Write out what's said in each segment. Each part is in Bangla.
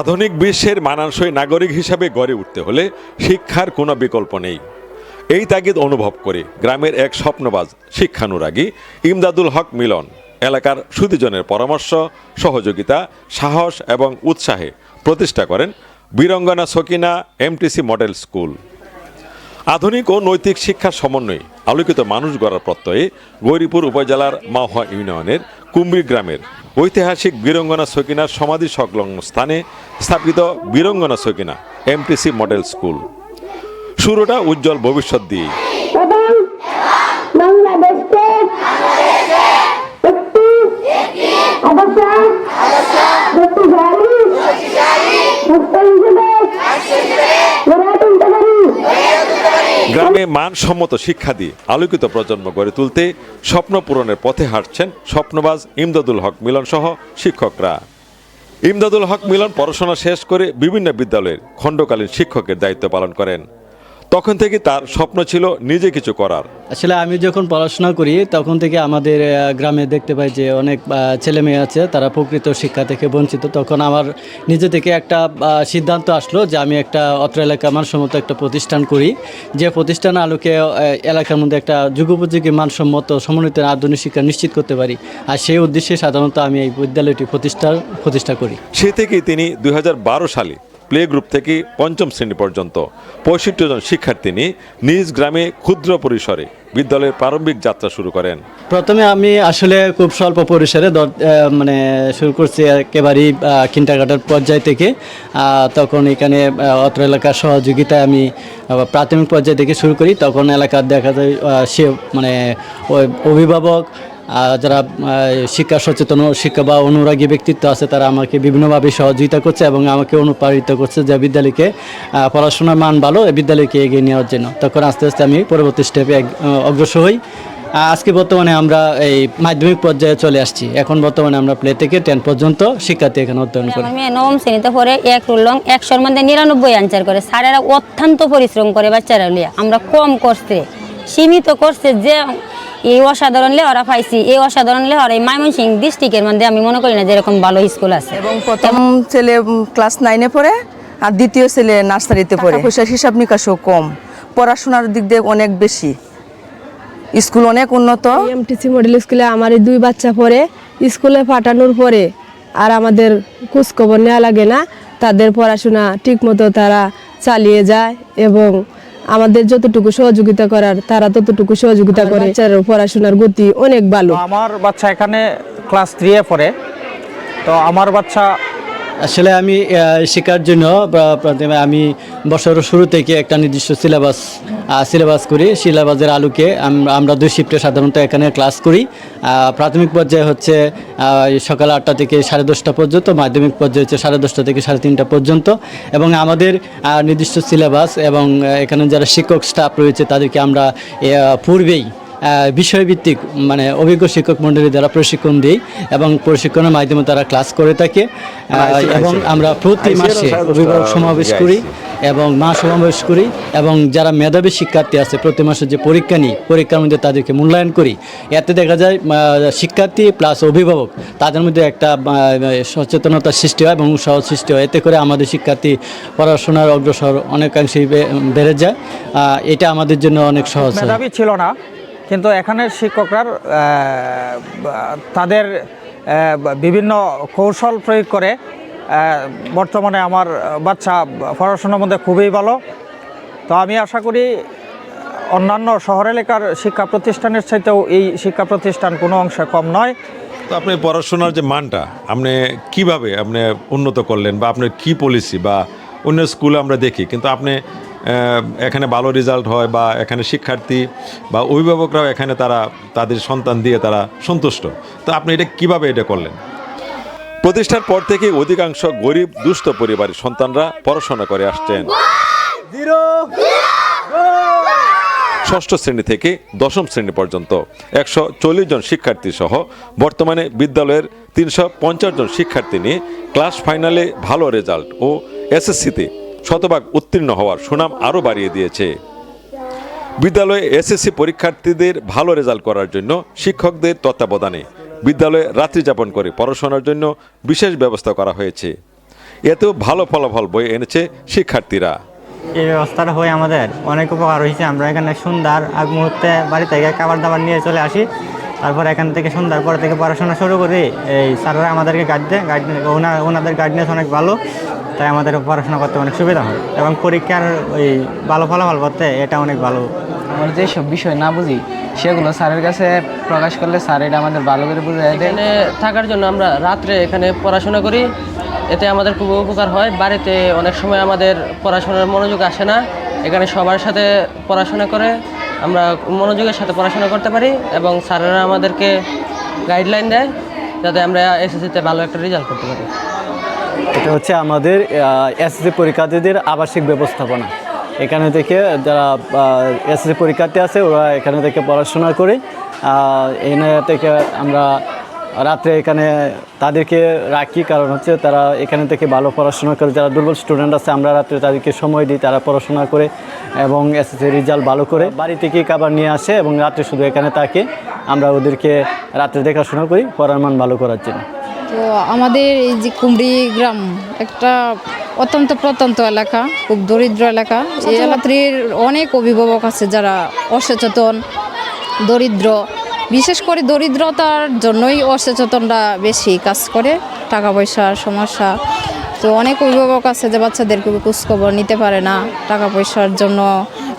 আধুনিক বিশ্বের মানানসই নাগরিক হিসাবে গড়ে উঠতে হলে শিক্ষার কোনো বিকল্প নেই। এই তাগিদ অনুভব করে গ্রামের এক স্বপ্নবাজ শিক্ষানুরাগী ইমদাদুল হক মিলন এলাকার সুদীজনের পরামর্শ, সহযোগিতা, সাহস এবং উৎসাহে প্রতিষ্ঠা করেন Birangana Sakina MTC model school. আধুনিক ও নৈতিক শিক্ষার সমন্বয়ে আলোকিত মানুষ গড়ার প্রত্যয়ে গৌরীপুর উপজেলার মাওয়া ইউনিয়নের কুম্বি গ্রামের ঐতিহাসিক বীরঙ্গনা সকিনার সমাধি সংলগ্ন স্থানে স্থাপিত Birangana Sakina MTC model school শুরুটা উজ্জ্বল ভবিষ্যৎ দিয়ে বাংলাদেশকে একটি আদর্শ শক্তিশালী মুক্ত হিসেবে গড়ে তুলতে পারি গ্রামে মানসম্মত শিক্ষা দিয়ে আলোকিত প্রজন্ম গড়ে তুলতে স্বপ্ন পূরণের পথে হাঁটছেন স্বপ্নবাজ ইমদাদুল হক মিলন সহ শিক্ষকরা। ইমদাদুল হক মিলন পড়াশোনা শেষ করে বিভিন্ন বিদ্যালয়ের খণ্ডকালীন শিক্ষকের দায়িত্ব পালন করেন। তখন থেকে তার স্বপ্ন ছিল নিজে কিছু করার। আসলে আমি যখন পড়াশোনা করি তখন থেকে আমাদের গ্রামে দেখতে পাই যে অনেক ছেলে মেয়ে আছে তারা প্রকৃত শিক্ষা থেকে বঞ্চিত। তখন আমার নিজে থেকে একটা সিদ্ধান্ত আসলো যে আমি একটা অত্র এলাকা মানসম্মত একটা প্রতিষ্ঠান করি। যে প্রতিষ্ঠান আলোকে এলাকার মধ্যে একটা যুগোপযোগী মানসম্মত সমন্বিত আধুনিক শিক্ষা নিশ্চিত করতে পারি। আর সেই উদ্দেশ্যে সাধারণত আমি এই বিদ্যালয়টি প্রতিষ্ঠা প্রতিষ্ঠা করি। সে থেকেই তিনি দুই হাজার বারো সালে প্লে গ্রুপ থেকে পঞ্চম শ্রেণি পর্যন্ত পঁয়ষট্টি জন শিক্ষার্থী নিয়ে নিজ গ্রামে ক্ষুদ্র পরিসরে বিদ্যালয়ের প্রারম্ভিক যাত্রা শুরু করেন। প্রথমে আমি আসলে খুব স্বল্প পরিসরে মানে শুরু করছি একেবারেই কিন্টারগার্টার পর্যায় থেকে। তখন এখানে অত্র এলাকার সহযোগিতায় আমি প্রাথমিক পর্যায় থেকে শুরু করি। তখন এলাকার দেখা যায় সে মানে অভিভাবক যারা শিক্ষা সচেতন শিক্ষা বা অনুরাগী ব্যক্তিত্ব আছে, তারা আমাকে বিভিন্নভাবে সহযোগিতা করছে এবং আমাকে অনুপ্রাণিত করছে যে বিদ্যালয়কে পড়াশোনার মান ভালো বিদ্যালয়কে এগিয়ে নেওয়ার জন্য। তখন আস্তে আস্তে আমি পরবর্তী স্টেপে অগ্রসর হই। আজকে বর্তমানে আমরা এই মাধ্যমিক পর্যায়ে চলে আসছি। এখন বর্তমানে আমরা প্লে থেকে টেন পর্যন্ত শিক্ষার্থী এখানে অধ্যয়ন করি। মেয়ে নবম শ্রেণীতে পড়ে এক রুলং, একশোর মধ্যে নিরানব্বই আনসার করে। স্যারেরা অত্যন্ত পরিশ্রম করে বাচ্চারা লিয়া আমরা কম করছে সীমিত করছে যে এই অসাধারণ লেহরা পাইছি এই অসাধারণ লেহরা এই ময়মনসিং ডিস্ট্রিক্টের মধ্যে আমি মনে করি না যে এরকম ভালো স্কুল আছে। এবং প্রথম ছেলে ক্লাস নাইনে পড়ে আর দ্বিতীয় ছেলে নার্সারিতে পড়ে। পয়সার হিসাব নিকাশও কম পড়াশোনার দিক দিয়ে অনেক বেশি। স্কুল অনেক উন্নত। এমটিসি মডেল স্কুলে আমার এই দুই বাচ্চা পড়ে স্কুলে পাঠানোর পরে আর আমাদের খোঁজখবর নেওয়া লাগে না তাদের পড়াশোনা ঠিকমতো তারা চালিয়ে যায় এবং আমাদের যতটুকু সহযোগিতা করার তারা ততটুকু সহযোগিতা করে। বাচ্চার পড়াশোনার গতি অনেক ভালো। আমার বাচ্চা এখানে ক্লাস থ্রি এ পড়ে। তো আমার বাচ্চা আসলে আমি শেখার জন্য প্রথমে আমি বছরের শুরু থেকে একটা নির্দিষ্ট সিলেবাস সিলেবাস করি সিলেবাসের আলোকে। আমরা দুই শিফটে সাধারণত এখানে ক্লাস করি। প্রাথমিক পর্যায়ে হচ্ছে সকাল আটটা থেকে সাড়ে দশটা পর্যন্ত, মাধ্যমিক পর্যায়ে হচ্ছে সাড়ে দশটা থেকে সাড়ে তিনটা পর্যন্ত। এবং আমাদের নির্দিষ্ট সিলেবাস এবং এখানে যারা শিক্ষক স্টাফ রয়েছে, তাদেরকে আমরা পূর্বেই বিষয়ভিত্তিক মানে অভিজ্ঞ শিক্ষক মণ্ডলী দ্বারা প্রশিক্ষণ দিই এবং প্রশিক্ষণের মাধ্যমে তারা ক্লাস করে থাকে। এবং আমরা প্রতি মাসে অভিভাবক সমাবেশ করি এবং মা সমাবেশ করি এবং যারা মেধাবী শিক্ষার্থী আছে প্রতি মাসে যে পরীক্ষা নিই পরীক্ষার মধ্যে তাদেরকে মূল্যায়ন করি। এতে দেখা যায় শিক্ষার্থী প্লাস অভিভাবক তাদের মধ্যে একটা সচেতনতা সৃষ্টি হয় এবং উৎসাহ সৃষ্টি হয়। এতে করে আমাদের শিক্ষার্থী পড়াশোনার অগ্রসর অনেকাংশেই বেড়ে যায়। এটা আমাদের জন্য অনেক সহজ ছিল না। কিন্তু এখানের শিক্ষকরা তাদের বিভিন্ন কৌশল প্রয়োগ করে বর্তমানে আমার বাচ্চা পড়াশোনার মধ্যে খুবই ভালো। তো আমি আশা করি অন্যান্য শহর এলাকার শিক্ষা প্রতিষ্ঠানের চাইতেও এই শিক্ষা প্রতিষ্ঠান কোনো অংশে কম নয়। তো আপনি পড়াশোনার যে মানটা, আপনি কীভাবে আপনি উন্নত করলেন বা আপনার কি পলিসি বা অন্য স্কুলে আমরা দেখি, কিন্তু আপনি এখানে ভালো রেজাল্ট হয় বা এখানে শিক্ষার্থী বা অভিভাবকরাও এখানে তারা তাদের সন্তান দিয়ে তারা সন্তুষ্ট। তো আপনি এটা কীভাবে এটা করলেন? প্রতিষ্ঠার পর থেকে অধিকাংশ গরিব দুস্থ পরিবারের সন্তানরা পড়াশোনা করে আসছেন। ষষ্ঠ শ্রেণি থেকে দশম শ্রেণি পর্যন্ত একশো চল্লিশ জন শিক্ষার্থী সহ বর্তমানে বিদ্যালয়ের তিনশো পঞ্চাশ জন শিক্ষার্থী নিয়ে ক্লাস ফাইনালে ভালো রেজাল্ট ও এসএসসিতে শতভাগ উত্তীর্ণ হওয়ার সুনাম আরও বাড়িয়ে দিয়েছে। বিদ্যালয়ে এসএসসি পরীক্ষার্থীদের ভালো রেজাল্ট করার জন্য শিক্ষকদের তত্ত্বাবধানে বিদ্যালয়ে রাত্রি যাপন করে পড়াশোনার জন্য বিশেষ ব্যবস্থা করা হয়েছে। এতেও ভালো ফলাফল বয়ে এনেছে শিক্ষার্থীরা। এই ব্যবস্থাটা হয়ে আমাদের অনেক উপকার হয়েছে। আমরা এখানে সুন্দর আগ মুহূর্তে বাড়ি থেকে খাবার দাবার নিয়ে চলে আসি। তারপর এখান থেকে সন্ধ্যার পর থেকে পড়াশোনা শুরু করি। এই স্যাররা আমাদেরকে গাইড দেয়। গাইড ওনার ওনাদের গাইডনেস অনেক ভালো। তাই আমাদের পড়াশোনা করতে অনেক সুবিধা হয়। এবং পরীক্ষার ওই ভালো ফলাফল করতে এটা অনেক ভালো। আমরা যেসব বিষয় না বুঝি সেগুলো স্যারের কাছে প্রকাশ করলে স্যার এটা আমাদের ভালো করে বুঝে দেয়। এখানে থাকার জন্য আমরা রাত্রে এখানে পড়াশোনা করি। এতে আমাদের খুব উপকার হয়। বাড়িতে অনেক সময় আমাদের পড়াশোনার মনোযোগ আসে না। এখানে সবার সাথে পড়াশোনা করে। আমরা মনোযোগের সাথে পড়াশোনা করতে পারি এবং স্যারেরা আমাদেরকে গাইডলাইন দেয় যাতে আমরা এসএসসিতে ভালো একটা রেজাল্ট করতে পারি। এটা হচ্ছে আমাদের এসএসসি পরীক্ষার্থীদের আবাসিক ব্যবস্থাপনা। এখানে থেকে যারা এসএসসি পরীক্ষার্থী আছে, ওরা এখানে থেকে পড়াশোনা করে এনে থেকে আমরা রাত্রে এখানে তাদেরকে রাখি কারণ হচ্ছে তারা এখানে থেকে ভালো পড়াশোনা করে যারা দুর্বল স্টুডেন্ট আছে আমরা রাত্রে তাদেরকে সময় দিই তারা পড়াশোনা করে এবং এসএসসি রেজাল্ট ভালো করে বাড়ি থেকে খাবার নিয়ে আসে এবং রাত্রে শুধু এখানে থাকে। আমরা ওদেরকে রাত্রে দেখাশোনা করি পড়ার মান ভালো করার জন্য। তো আমাদের এই যে কুমড়ি গ্রাম একটা অত্যন্ত প্রত্যন্ত এলাকা খুব দরিদ্র এলাকা। এই এলাকার অনেক অভিভাবক আছে যারা অসচেতন দরিদ্র। বিশেষ করে দরিদ্রতার জন্যই অসচেতনরা বেশি কাজ করে টাকা পয়সার সমস্যা। তো অনেক অভিভাবক আছে যে বাচ্চাদেরকে খোঁজখবর নিতে পারে না টাকা পয়সার জন্য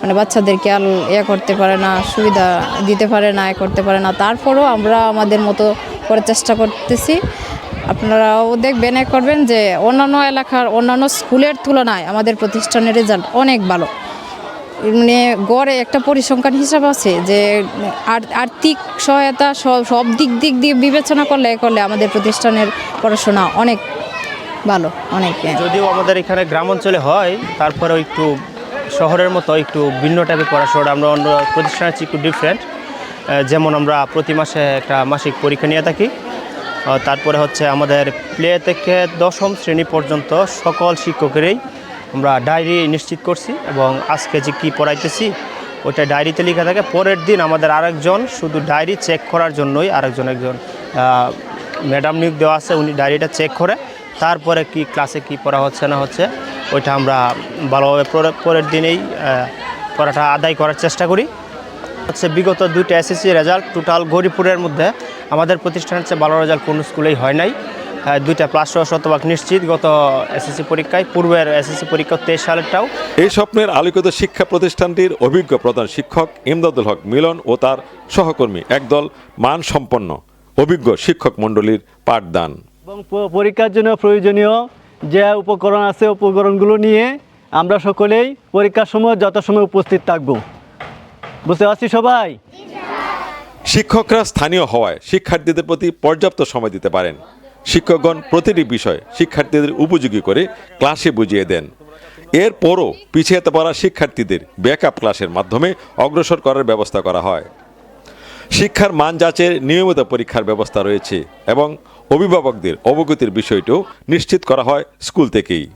মানে বাচ্চাদেরকে আল ইয়ে করতে পারে না, সুবিধা দিতে পারে না, এ করতে পারে না। তারপরেও আমরা আমাদের মতো করে চেষ্টা করতেছি। আপনারাও দেখবেন, এ করবেন যে অন্যান্য এলাকার অন্যান্য স্কুলের তুলনায় আমাদের প্রতিষ্ঠানের রেজাল্ট অনেক ভালো। মানে গড়ে একটা পরিসংখ্যান হিসাব আছে যে আর্থিক সহায়তা সব দিক দিক দিয়ে বিবেচনা করলে করলে আমাদের প্রতিষ্ঠানের পড়াশোনা অনেক ভালো, অনেক হ্যাঁ। যদিও আমাদের এখানে গ্রাম অঞ্চলে হয়, তারপরেও একটু শহরের মতো একটু ভিন্ন টাইপের পড়াশোনা, আমরা অন্য প্রতিষ্ঠানের চেয়ে একটু ডিফারেন্ট যেমন আমরা প্রতি মাসে একটা মাসিক পরীক্ষা নিয়ে থাকি তারপরে হচ্ছে আমাদের প্লে থেকে দশম শ্রেণি পর্যন্ত সকল শিক্ষকেরই আমরা ডায়েরি নিশ্চিত করছি এবং আজকে যে কী পড়াইতেছি, ওইটা ডায়েরিতে লেখা থাকে, পরের দিন আমাদের আরেকজন শুধু ডায়েরি চেক করার জন্যই আরেকজন একজন ম্যাডাম নিয়োগ দেওয়া আছে, উনি ডায়েরিটা চেক করে, তারপরে কি ক্লাসে কি পড়া হচ্ছে না হচ্ছে, ওইটা আমরা ভালোভাবে পরে- পরের দিনেই পড়াটা আদায় করার চেষ্টা করি। হচ্ছে বিগত দুইটা এসএসসি রেজাল্ট, টোটাল গরিপুরের মধ্যে আমাদের প্রতিষ্ঠানের চেয়ে ভালো রেজাল্ট কোনো স্কুলেই হয় নাই। দুইটা প্লাস শতভাগ নিশ্চিত। গত এসএসসি পরীক্ষায় পূর্বের এসএসসি পরীক্ষা তেইশ সালেরটাও। এই স্বপ্নের আলোকিত শিক্ষা প্রতিষ্ঠানটির অভিজ্ঞ প্রধান শিক্ষক ইমদাদুল হক মিলন ও তার সহকর্মী একদল মানসম্পন্ন অভিজ্ঞ শিক্ষক মণ্ডলীর পাঠদান। এবং পরীক্ষার জন্য প্রয়োজনীয় যে উপকরণ আছে উপকরণগুলো নিয়ে আমরা সকলেই পরীক্ষার সময় যথাসময় উপস্থিত থাকব। বুঝতে পারছি সবাই? শিক্ষকরা স্থানীয় হওয়ায় শিক্ষার্থীদের প্রতি পর্যাপ্ত সময় দিতে পারেন। শিক্ষকগণ প্রতিটি বিষয় শিক্ষার্থীদের উপযোগী করে ক্লাসে বুঝিয়ে দেন। এরপরও পিছিয়ে পড়া শিক্ষার্থীদের ব্যাকআপ ক্লাসের মাধ্যমে অগ্রসর করার ব্যবস্থা করা হয়। শিক্ষার মান যাচের নিয়মিত পরীক্ষার ব্যবস্থা রয়েছে এবং অভিভাবকদের অবগতির বিষয়টিও নিশ্চিত করা হয় স্কুল থেকেই।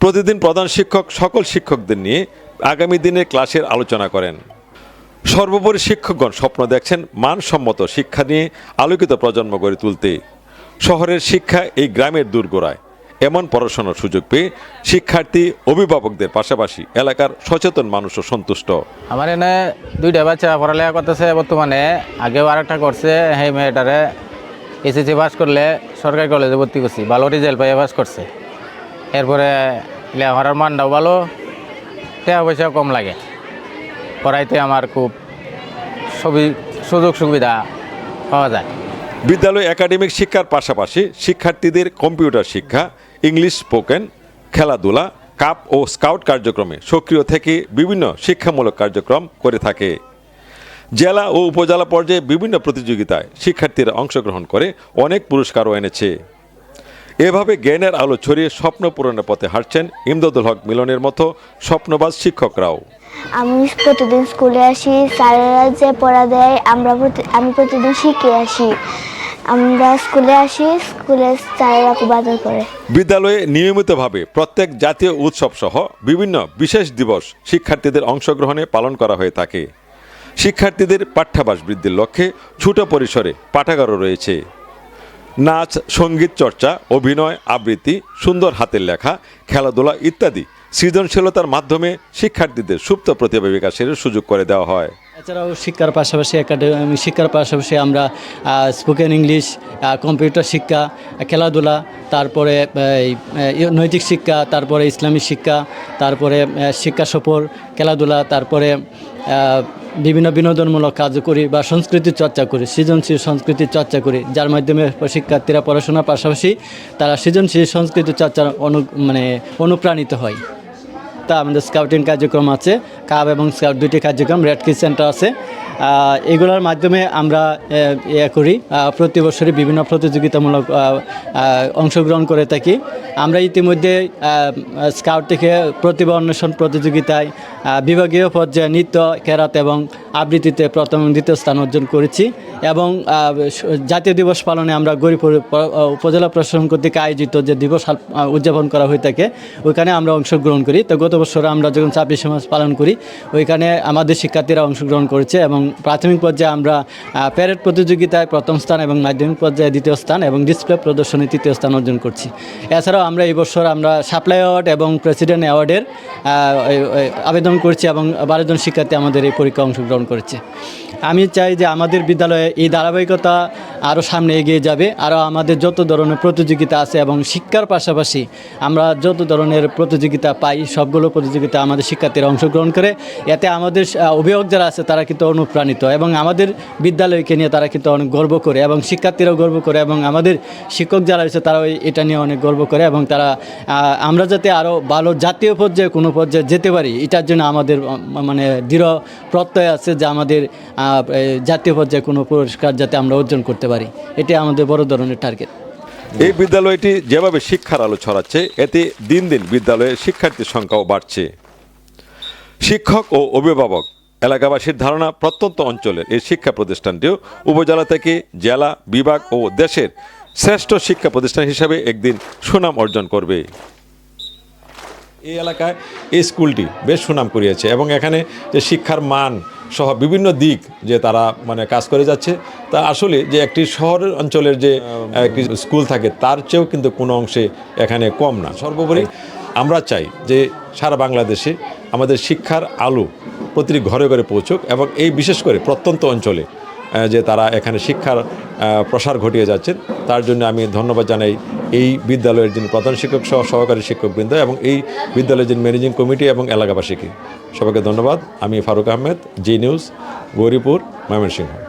প্রতিদিন প্রধান শিক্ষক সকল শিক্ষকদের নিয়ে আগামী দিনের ক্লাসের আলোচনা করেন। সর্বোপরি শিক্ষকগণ স্বপ্ন দেখছেন মানসম্মত শিক্ষা নিয়ে আলোকিত প্রজন্ম গড়ে তুলতে। শহরের শিক্ষা এই গ্রামের দূরগোড়ায় এমন পড়াশোনার সুযোগ পেয়ে শিক্ষার্থী, অভিভাবকদের পাশাপাশি এলাকার সচেতন মানুষও সন্তুষ্ট। আমার এনে দুইটা বাচ্চা পড়ালেখা করতেছে বর্তমানে। আগেও আরেকটা করছে, সেই মেয়েটারে এসএসসি পাস করলে সরকারি কলেজে ভর্তি করছি। ভালো রেজাল্ট পাইয়ে পাস করছে। এরপরে লেখাপড়ার মানটাও ভালো, টাকা পয়সাও কম লাগে। পড়াইতে আমার খুব সুবি- সুযোগ সুবিধা পাওয়া যায়। বিদ্যালয় একাডেমিক শিক্ষার পাশাপাশি শিক্ষার্থীদের কম্পিউটার শিক্ষা, ইংলিশ স্পোকেন, খেলাধুলা, কাপ ও স্কাউট কার্যক্রমে সক্রিয় থেকে বিভিন্ন শিক্ষামূলক কার্যক্রম করে থাকে। জেলা ও উপজেলা পর্যায়ে বিভিন্ন প্রতিযোগিতায় শিক্ষার্থীরা অংশগ্রহণ করে অনেক পুরস্কারও এনেছে। এভাবে জ্ঞানের আলো ছড়িয়ে স্বপ্ন পূরণের পথে হাঁটছেন ইমদাদুল হক মিলনের মতো স্বপ্নবাজ শিক্ষকরাও। আমি প্রতিদিন স্কুলে আসি, স্যারেরা যে পড়া দেয়, আমরা আমি প্রতিদিন শিখে আসি। আমরা স্কুলে আসি স্কুলে স্যারেরা আদর করে। বিদ্যালয়ে নিয়মিতভাবে প্রত্যেক জাতীয় উৎসব সহ বিভিন্ন বিশেষ দিবস শিক্ষার্থীদের অংশগ্রহণে পালন করা হয়ে থাকে। শিক্ষার্থীদের পাঠ্যাভাস বৃদ্ধির লক্ষ্যে ছোট পরিসরে পাঠাগারও রয়েছে। নাচ, সংগীত চর্চা, অভিনয়, আবৃত্তি, সুন্দর হাতের লেখা, খেলাধুলা ইত্যাদি সৃজনশীলতার মাধ্যমে শিক্ষার্থীদের সুপ্ত প্রতিভা বিকাশের সুযোগ করে দেওয়া হয়। এছাড়াও শিক্ষার পাশাপাশি একাডেমি, শিক্ষার পাশাপাশি আমরা স্পোকেন ইংলিশ কম্পিউটার শিক্ষা, খেলাধুলা, তারপরে নৈতিক শিক্ষা, তারপরে ইসলামিক শিক্ষা, তারপরে শিক্ষা সফর, খেলাধুলা, তারপরে বিভিন্ন বিনোদনমূলক কাজ করি বা সংস্কৃতি চর্চা করি, সৃজনশীল সংস্কৃতি চর্চা করি, যার মাধ্যমে শিক্ষার্থীরা পড়াশোনার পাশাপাশি তারা সৃজনশীল সংস্কৃতি চর্চার অনু মানে অনুপ্রাণিত হয়। তা আমাদের স্কাউটিং কার্যক্রম আছে। কাব এবং স্কাউট দুটি কার্যক্রম রেড কি সেন্টার আছে। এগুলোর মাধ্যমে আমরা ইয়ে করি। প্রতি বছরই বিভিন্ন প্রতিযোগিতামূলক অংশগ্রহণ করে থাকি। আমরা ইতিমধ্যে স্কাউট থেকে প্রতিভা অন্বেষণ প্রতিযোগিতায় বিভাগীয় পর্যায়ে নৃত্য কেরাত এবং আবৃত্তিতে প্রথম দ্বিতীয় স্থান অর্জন করেছি এবং জাতীয় দিবস পালনে আমরা গরিপুর প- উপজেলা প্রশাসন কর্তৃক আয়োজিত যে দিবস উদযাপন করা হয়ে থাকে, ওইখানে আমরা অংশগ্রহণ করি। তো গত বছর আমরা যখন ছাব্বিশ মাস পালন করি, ওইখানে আমাদের শিক্ষার্থীরা অংশগ্রহণ করেছে এবং প্রাথমিক পর্যায়ে আমরা প্যারেড প্রতিযোগিতায় প্রথম স্থান এবং মাধ্যমিক পর্যায়ে দ্বিতীয় স্থান এবং ডিসপ্লে প্রদর্শনী তৃতীয় স্থান অর্জন করছি। এছাড়াও আমরা এই বছর আমরা সাপ্লাই অ্যাওয়ার্ড এবং প্রেসিডেন্ট অ্যাওয়ার্ডের আবেদন করছি এবং বারো জন শিক্ষার্থী আমাদের এই পরীক্ষা অংশগ্রহণ করেছে। আমি চাই যে আমাদের বিদ্যালয়ে এই ধারাবাহিকতা আরও সামনে এগিয়ে যাবে। আরও আমাদের যত ধরনের প্রতিযোগিতা আছে এবং শিক্ষার পাশাপাশি আমরা যত ধরনের প্রতিযোগিতা পাই, সবগুলো প্রতিযোগিতা আমাদের শিক্ষার্থীরা অংশগ্রহণ করে। এতে আমাদের অভিভাবক যারা আছে তারা কিন্তু অনুপ্রাণিত এবং আমাদের বিদ্যালয়কে নিয়ে তারা কিন্তু অনেক গর্ব করে এবং শিক্ষার্থীরাও গর্ব করে এবং আমাদের শিক্ষক যারা আছে তারাও এই- এটা নিয়ে অনেক গর্ব করে এবং তারা আমরা যাতে আরও ভালো জাতীয় পর্যায়ে কোনো পর্যায়ে যেতে পারি, এটার জন্য আমাদের মানে দৃঢ় প্রত্যয় আছে যে আমাদের জাতীয় পর্যায়ে কোনো পুরস্কার যাতে আমরা অর্জন করতে পারি। এটি আমাদের বড় ধরনের টার্গেট এই বিদ্যালয়টি যেভাবে শিক্ষার আলো ছড়াচ্ছে, এতে দিন দিন বিদ্যালয়ে শিক্ষার্থীর সংখ্যাও বাড়ছে। শিক্ষক ও অভিভাবক, এলাকাবাসীর ধারণা প্রত্যন্ত অঞ্চলের এই শিক্ষা প্রতিষ্ঠানটিও উপজেলা থেকে জেলা, বিভাগ ও দেশের শ্রেষ্ঠ শিক্ষা প্রতিষ্ঠান হিসাবে একদিন সুনাম অর্জন করবে। এই এলাকায় এই স্কুলটি বেশ সুনাম করিয়েছে এবং এখানে যে শিক্ষার মান সহ বিভিন্ন দিক যে তারা মানে কাজ করে যাচ্ছে। তা আসলে যে একটি শহর অঞ্চলের যে একটি স্কুল থাকে, তার চেয়েও কিন্তু কোনো অংশে এখানে কম না। সর্বোপরি আমরা চাই যে সারা বাংলাদেশে আমাদের শিক্ষার আলো প্রতিটি ঘরে ঘরে পৌঁছুক এবং এই বিশেষ করে প্রত্যন্ত অঞ্চলে যে তারা এখানে শিক্ষার প্রসার ঘটিয়ে যাচ্ছেন, তার জন্য আমি ধন্যবাদ জানাই এই বিদ্যালয়ের যিনি প্রধান শিক্ষক সহ সহকারী শিক্ষকবৃন্দ এবং এই বিদ্যালয়ের যিনি ম্যানেজিং কমিটি এবং এলাকাবাসীকে। সবাইকে ধন্যবাদ। আমি ফারুক আহমেদ, জি নিউজ, গৌরীপুর, ময়মনসিংহ।